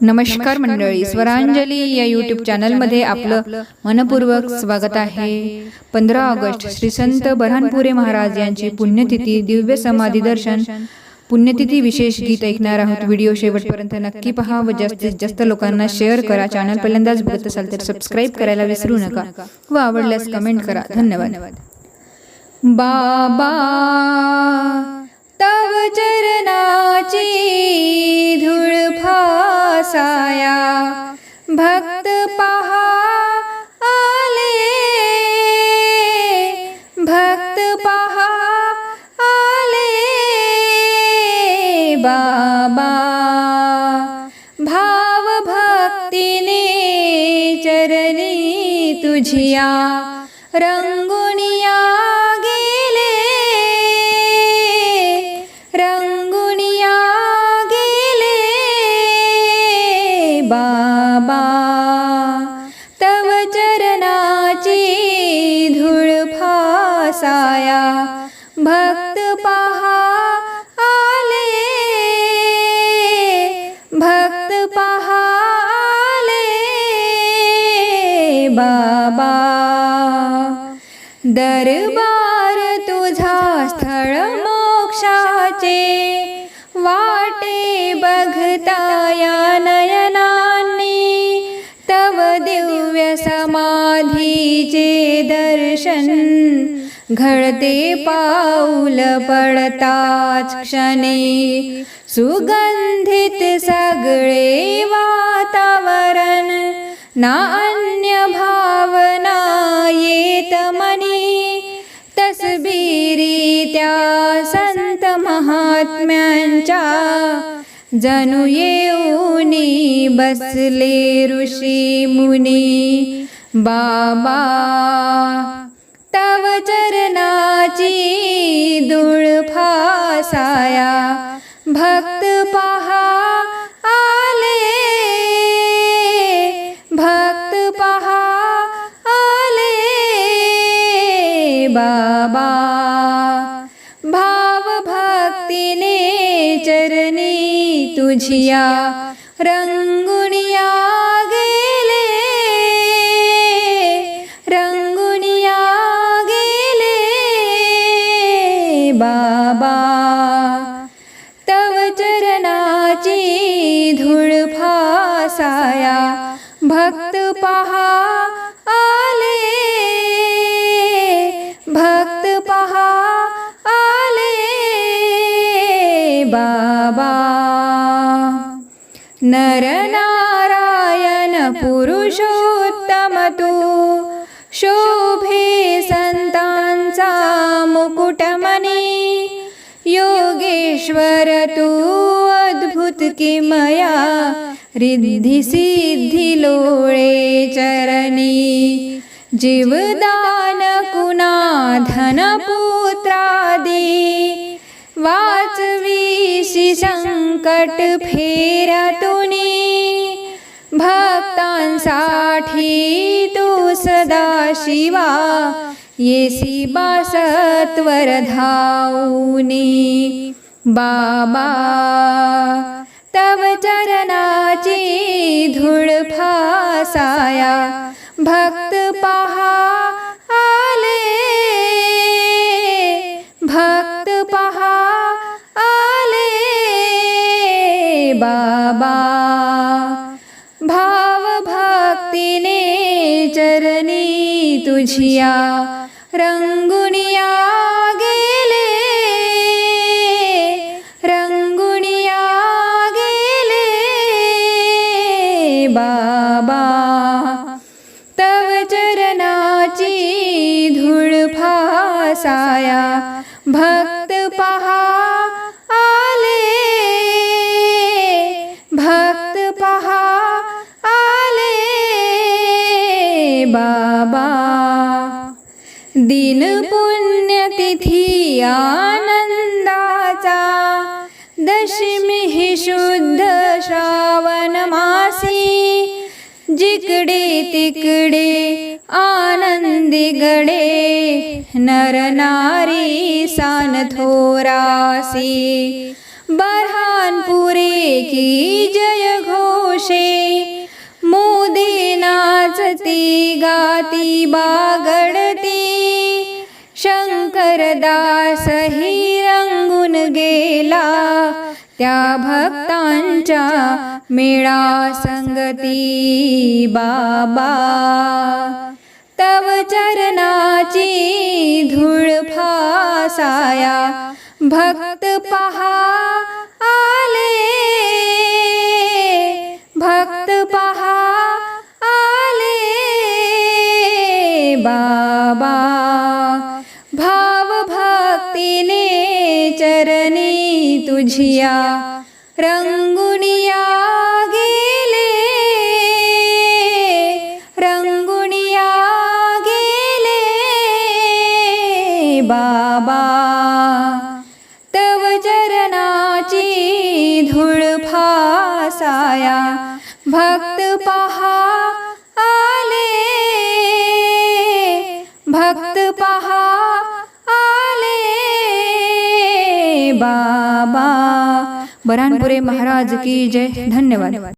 नमस्कार मंडळी. स्वरांजली या यूट्यूब चॅनलमध्ये आपलं मनपूर्वक स्वागत आहे. पंधरा ऑगस्ट श्री संत बऱ्हाणपुरे महाराज यांची पुण्यतिथी दिव्य समाधी दर्शन. पुण्यतिथी विशेष गीत ऐकणार आहोत. व्हिडिओ शेवटपर्यंत नक्की पहा व जास्तीत जास्त लोकांना शेअर करा. चॅनल पहिल्यांदाच बघत असाल तर सबस्क्राईब करायला विसरू नका. व आवडल्यास कमेंट करा. धन्यवाद. बाबा तव चरणाची धूळ साया भक्त पहा आले. भक्त पहा आले. बाबा भाव भक्तीने चरणी तुझिया रंगू फासाया भक्त पहा आले. भक्त पहा आले. बाबा. दरबार तुझा स्थळ मोक्षाचे वाटे बघताया नयनांनी. तव दिव्य समाधीचे दर्शन घडते पाऊल पडताच क्षणी. सुगंधित सगळे वातावरण ना अन्य भावना येत मनी. तसबिरी त्या संत महात्म्यांच्या. जणू येऊनी बसले ऋषी मुनी. बाबा तव चरणाची धूळ फासाया. भक्त पहा आले. भक्त पहा आले. बाबा. भाव भक्तीने चरणी तुझिया रंगुनिया भासाया भक्त पहा आले. भक्त पहा आले. बाबा. नरनारायण पुरुषोत्तम तू शोभे संतांचा मुकुटमणी योगेश्वर तू अद्भुत मया रिद्धी सिद्धी लोळे चरणी. जीवदान कुणा धनपुत्रादी वाचवीशी संकट फेरतुनी. भक्तांसाठी तू सदा शिवा येसी बासत्वर धाऊनी. बाबा भक्त पहा आले भक्त पहा आले बाबा भाव भक्तीने चरणी तुझिया रंगुनिया साया भक्त पहा आले। भक्त पहा आले। बाबा दिन पुण्यतिथी आनंदाचा दशमी ही शुद्ध श्रावण मासी जिकडे तिकडे आनंदी गडे नर नारी सान थोरासी. बरहानपुरे की जय घोषे मोदी नाचती गाती बागडती. शंकरदास ही रंगून गेला त्या भक्तांच्या मेळा संगती बाबा तव चरणाची धूळ फासाया भक्त पहा आले. भक्त पहा आले बाबा भाव भक्तीने चरणी तुझिया रंगुनिया बाबा. तव चरणाची धूळ फासाया. भक्त पहा आले. भक्त पहा आले. बाबा. बरानपुरे महाराज की जय. धन्यवाद.